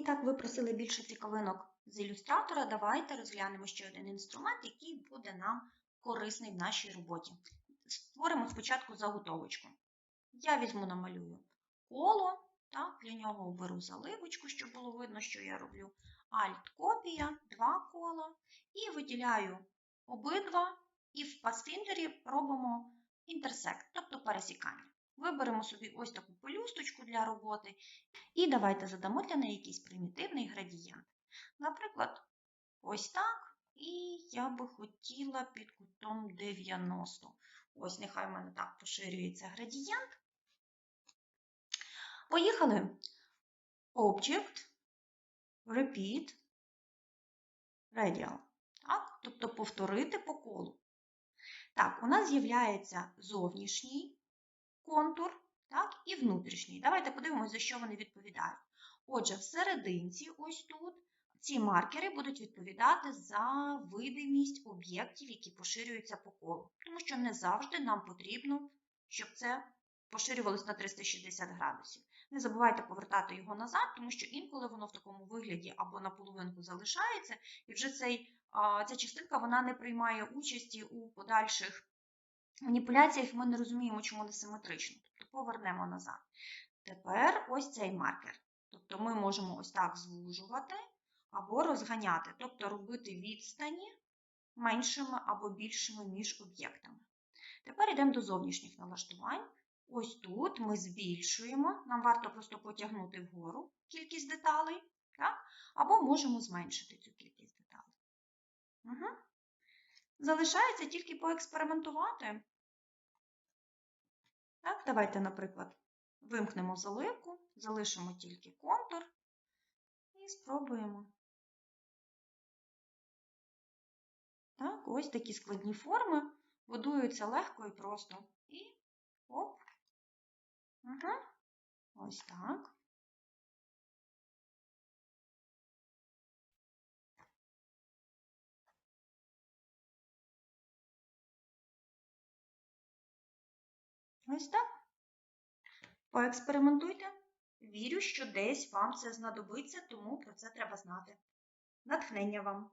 І так, ви просили більше цікавинок з ілюстратора. Давайте розглянемо ще один інструмент, який буде нам корисний в нашій роботі. Створимо спочатку заготовочку. Я візьму, намалюю коло, так, для нього оберу заливочку, щоб було видно, що я роблю. Alt-копія, два кола. І виділяю обидва, і в пасфіндері робимо інтерсект, тобто пересікання. Виберемо собі ось таку пелюсточку для роботи. І давайте задамо для неї якийсь примітивний градієнт. Наприклад, ось так. І я би хотіла під кутом 90. Ось, нехай в мене так поширюється градієнт. Поїхали. Object, repeat, radial. Так? Тобто повторити по колу. Так, у нас з'являється зовнішній контур так, і внутрішній. Давайте подивимося, за що вони відповідають. Отже, в серединці, ось тут, ці маркери будуть відповідати за видимість об'єктів, які поширюються по колу. Тому що не завжди нам потрібно, щоб це поширювалося на 360 градусів. Не забувайте повертати його назад, тому що інколи воно в такому вигляді або на половинку залишається, і вже цей, ця частинка вона не приймає участі у подальших маніпуляціях, ми не розуміємо, чому не симетрично. Тобто повернемо назад. Тепер ось цей маркер. Тобто ми можемо ось так звужувати або розганяти, тобто робити відстані меншими або більшими між об'єктами. Тепер йдемо до зовнішніх налаштувань. Ось тут ми збільшуємо, нам варто просто потягнути вгору кількість деталей, так? або можемо зменшити цю кількість деталей. Угу. Залишається тільки поекспериментувати. Так, Давайте, наприклад, вимкнемо заливку, залишимо тільки контур і спробуємо. Так, ось такі складні форми будуються легко і просто. І оп. Угу. Ось так. Ось так. Поекспериментуйте. Вірю, що десь вам це знадобиться, тому про це треба знати. Натхнення вам!